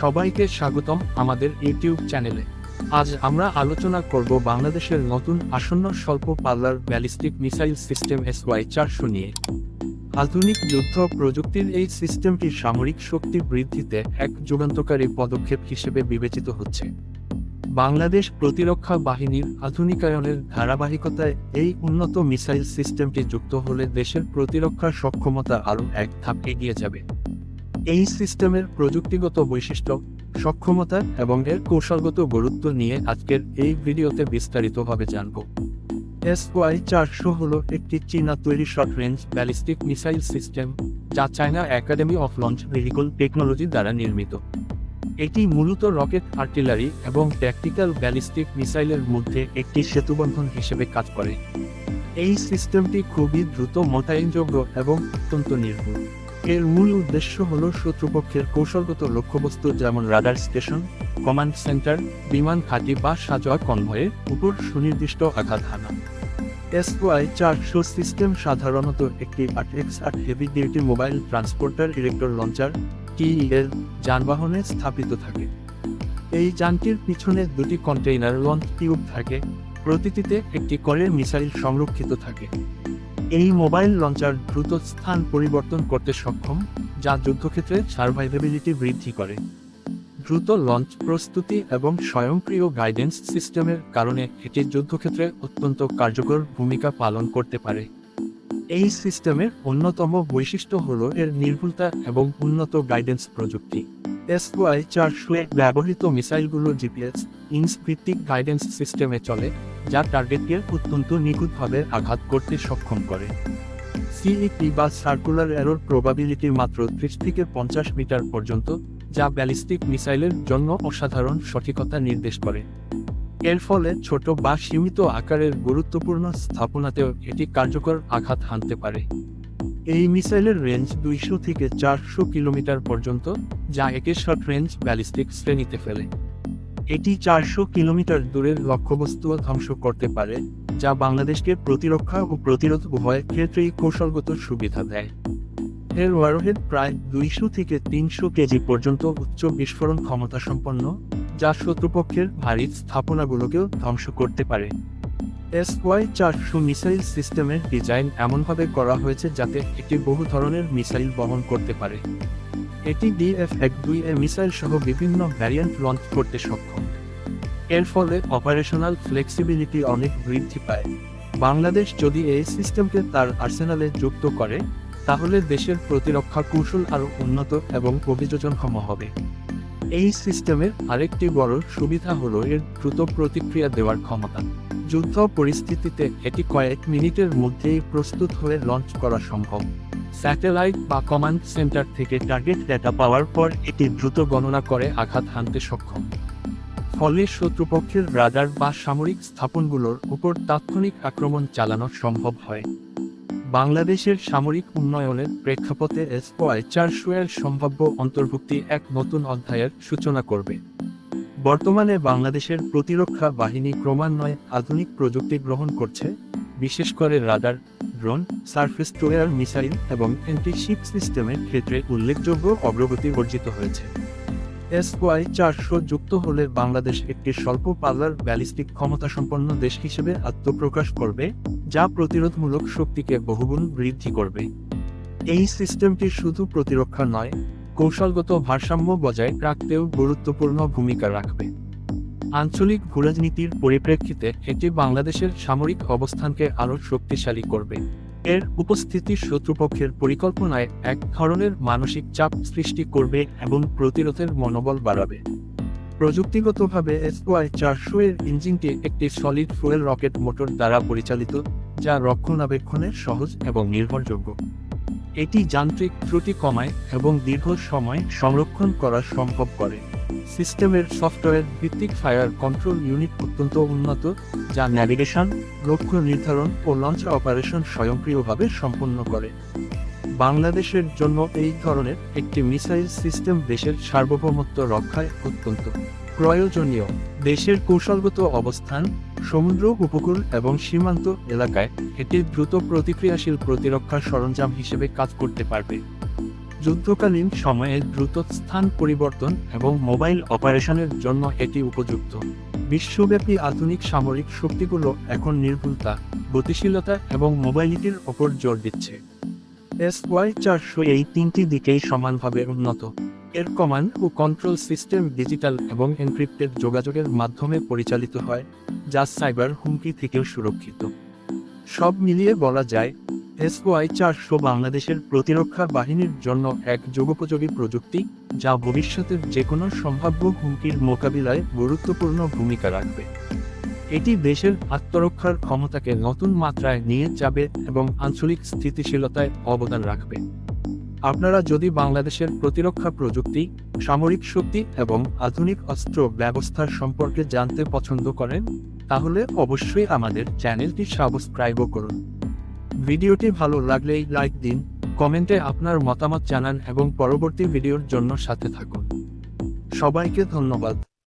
সবাইকে স্বাগতম আমাদের ইউটিউব চ্যানেলে। আজ আমরা আলোচনা করব বাংলাদেশের নতুন আসন্ন স্বল্প পাল্লার ballistic missile system S Y চারশো নিয়ে। আধুনিক যুদ্ধ প্রযুক্তির এই সিস্টেমটি সামরিক শক্তি বৃদ্ধিতে এক যুগান্তকারী পদক্ষেপ হিসেবে বিবেচিত হচ্ছে। বাংলাদেশ প্রতিরক্ষা বাহিনীর আধুনিকায়নের ধারাবাহিকতায় এই উন্নত মিসাইল সিস্টেমটি যুক্ত হলে দেশের প্রতিরক্ষা সক্ষমতা আরও এক ধাপ এগিয়ে যাবে। এই সিস্টেমের প্রযুক্তিগত বৈশিষ্ট্য, সক্ষমতা এবং এর কৌশলগত গুরুত্ব নিয়ে আজকের এই ভিডিওতে বিস্তারিতভাবে জানব। এসওয়াই চারশো হল একটি চীনা তৈরি short range ballistic missile system, যা China academy of launch vehicle technology দ্বারা নির্মিত। এটি মূলত রকেট আর্টিলারি এবং ট্যাকটিক্যাল ব্যালিস্টিক মিসাইলের মধ্যে একটি সেতুবন্ধন হিসেবে কাজ করে। এই সিস্টেমটি খুবই দ্রুত মোতায়েনযোগ্য এবং অত্যন্ত নির্ভুল। এর মূল উদ্দেশ্য হল শত্রুপক্ষের কৌশলগত লক্ষ্যবস্তু যেমন রাডার স্টেশন, কমান্ড সেন্টার, বিমান ঘাঁটি বা সাজোয়া কনভয়ের উপর সুনির্দিষ্ট আঘাত হানা। এসওয়াই চারশো সিস্টেম সাধারণত একটি আট এক্স আট heavy duty mobile transporter electron launcher, TEL যানবাহনে স্থাপিত থাকে। এই যানটির পিছনে দুটি কন্টেইনার লঞ্চ টিউব থাকে। প্রতিটিতে একটি করের মিসাইল সংরক্ষিত থাকে। এই মোবাইল লঞ্চার দ্রুত স্থান পরিবর্তন করতে সক্ষম, যা যুদ্ধক্ষেত্রে সার্ভাইভেবিলিটি বৃদ্ধি করে। দ্রুত লঞ্চ প্রস্তুতি এবং স্বয়ংক্রিয় গাইডেন্স সিস্টেমের কারণে এটি যুদ্ধক্ষেত্রে অত্যন্ত কার্যকর ভূমিকা পালন করতে পারে। এই সিস্টেমের অন্যতম বৈশিষ্ট্য হল এর নির্ভুলতা এবং উন্নত গাইডেন্স প্রযুক্তি। এসওয়াই চারশো এক ব্যবহৃত মিসাইলগুলো জিপিএস ইন্স ভিত্তিক গাইডেন্স সিস্টেমে চলে, যা টার্গেটকে অত্যন্ত নিখুঁতভাবে আঘাত করতে সক্ষম করে। সিইপি বা সার্কুলার এরর প্রবাবিলিটি মাত্র ত্রিশ থেকে পঞ্চাশ মিটার পর্যন্ত, যা ব্যালিস্টিক মিসাইলের জন্য অসাধারণ সঠিকতা নির্দেশ করে। এর ফলে ছোট বা সীমিত আকারের গুরুত্বপূর্ণ স্থাপনাতেও এটি কার্যকর আঘাত হানতে পারে। এই মিসাইলের রেঞ্জ দুইশো থেকে চারশো কিলোমিটার পর্যন্ত, যা একে শর্ট রেঞ্জ ব্যালিস্টিক শ্রেণীতে ফেলে। এটি চারশো কিলোমিটার দূরের লক্ষ্যবস্তু ধ্বংস করতে পারে, যা বাংলাদেশকে প্রতিরক্ষা ও প্রতিরোধ উভয় ক্ষেত্রেই কৌশলগত সুবিধা দেয়। এর ওয়ারহেড প্রায় দুইশো থেকে তিনশো কেজি পর্যন্ত উচ্চ বিস্ফোরণ ক্ষমতা সম্পন্ন, যা শত্রুপক্ষের ভারী স্থাপনাগুলোকেও ধ্বংস করতে পারে। এস ওয়াই চারশো মিসাইল সিস্টেমের ডিজাইন এমনভাবে করা হয়েছে যাতে এটি বহু ধরনের মিসাইল বহন করতে পারে। এটি ডিএফ এক দুই এ মিসাইল সহ বিভিন্ন ভ্যারিয়েন্ট লঞ্চ করতে সক্ষম। এর ফলে অপারেশনাল ফ্লেক্সিবিলিটি অনেক বৃদ্ধি পায়। বাংলাদেশ যদি এই সিস্টেমকে তার আর্সেনালে যুক্ত করে তাহলে দেশের প্রতিরক্ষা কৌশল আরও উন্নত এবং অভিযোজনক্ষম হবে। এই সিস্টেমের আরেকটি বড় সুবিধা হল এর দ্রুত প্রতিক্রিয়া দেওয়ার ক্ষমতা। যুদ্ধ পরিস্থিতিতে এটি কয়েক মিনিটের মধ্যেই প্রস্তুত হয়ে লঞ্চ করা সম্ভব। স্যাটেলাইট বা কমান্ড সেন্টার থেকে টার্গেট ডেটা পাওয়ার পর এটি দ্রুত গণনা করে আঘাত হানতে সক্ষম। ফলে শত্রুপক্ষের রাডার বা সামরিক স্থাপনগুলোর উপর তাৎক্ষণিক আক্রমণ চালানো সম্ভব হয়। বাংলাদেশের সামরিক উন্নয়নের প্রেক্ষাপটে এসওয়াই চারশো এর সম্ভাব্য অন্তর্ভুক্তি এক নতুন অধ্যায়ের সূচনা করবে। বর্তমানে বাংলাদেশের প্রতিরক্ষা বাহিনী ক্রমান্বয়ে আধুনিক প্রযুক্তি গ্রহণ করছে, বিশেষ করে radar, drone, surface to air missile এবং অ্যান্টিশিপ সিস্টেমের ক্ষেত্রে উল্লেখযোগ্য অগ্রগতি অর্জিত হয়েছে। এসওয়াই চারশো যুক্ত হলে বাংলাদেশ একটি স্বল্প পাল্লার ব্যালিস্টিক ক্ষমতাসম্পন্ন দেশ হিসেবে আত্মপ্রকাশ করবে, যা প্রতিরোধমূলক শক্তিকে বহুগুণ বৃদ্ধি করবে। এই সিস্টেমটি শুধু প্রতিরক্ষা নয়, কৌশলগত ভারসাম্য বজায় রাখতেও গুরুত্বপূর্ণ ভূমিকা রাখবে। আঞ্চলিক ভূরাজনীতির পরিপ্রেক্ষিতে এটি বাংলাদেশের সামরিক অবস্থানকে আরও শক্তিশালী করবে। এর উপস্থিতি শত্রুপক্ষের পরিকল্পনায় এক ধরনের মানসিক চাপ সৃষ্টি করবে এবং প্রতিরোধের মনোবল বাড়াবে। প্রযুক্তিগতভাবে এসওয়াই চারশো এর ইঞ্জিনটি একটি সলিড ফুয়েল রকেট মোটর দ্বারা পরিচালিত, যা রক্ষণাবেক্ষণে সহজ এবং নির্ভরযোগ্য। এটি যান্ত্রিক ত্রুটি কমায় এবং দীর্ঘ সময় সংরক্ষণ করা সম্ভব করে। সিস্টেমের সফটওয়্যার ভিত্তিক ফায়ার কন্ট্রোল ইউনিট অত্যন্ত উন্নত, যা ন্যাভিগেশন লক্ষ্য নির্ধারণ ও লঞ্চ অপারেশন স্বয়ংক্রিয়ভাবে সম্পন্ন করে। বাংলাদেশের জন্য এই ধরনের একটি মিসাইল সিস্টেম দেশের সার্বভৌমত্ব রক্ষায় অত্যন্ত। প্রয়োজনীয়। দেশের কৌশলগত অবস্থান, সমুদ্র, উপকূল এবং সীমান্ত এলাকায় এটি দ্রুত প্রতিক্রিয়াশীল প্রতিরক্ষা সরঞ্জাম হিসেবে কাজ করতে পারবে। যুদ্ধকালীন সময়ে দ্রুত স্থান পরিবর্তন এবং মোবাইল অপারেশনের জন্য এটি উপযুক্ত। বিশ্বব্যাপী আধুনিক সামরিক শক্তিগুলো এখন নির্ভুলতা, গতিশীলতা এবং মোবাইলিটির ওপর জোর দিচ্ছে। এস ওয়াই চারশো এই তিনটি দিকেই সমানভাবে উন্নত। এর কমান্ড ও কন্ট্রোল সিস্টেম ডিজিটাল এবং এনক্রিপ্টেড যোগাযোগের মাধ্যমে পরিচালিত হয়, যা সাইবার হুমকি থেকেও সুরক্ষিত। সব মিলিয়ে বলা যায় এসওয়াই চারশো বাংলাদেশের প্রতিরক্ষা বাহিনীর জন্য এক যুগোপযোগী প্রযুক্তি, যা ভবিষ্যতের যে কোনো সম্ভাব্য হুমকির মোকাবিলায় গুরুত্বপূর্ণ ভূমিকা রাখবে। এটি দেশের আত্মরক্ষার ক্ষমতাকে নতুন মাত্রায় নিয়ে যাবে এবং আঞ্চলিক স্থিতিশীলতায় অবদান রাখবে। আপনারা যদি বাংলাদেশের প্রতিরক্ষা প্রযুক্তি, সামরিক শক্তি এবং আধুনিক অস্ত্র ব্যবস্থার সম্পর্কে জানতে পছন্দ করেন, তাহলে অবশ্যই আমাদের চ্যানেলটি সাবস্ক্রাইবও করুন। ভিডিওটি ভালো লাগলেই লাইক দিন, কমেন্টে আপনার মতামত জানান এবং পরবর্তী ভিডিওর জন্য সাথে থাকুন। সবাইকে ধন্যবাদ।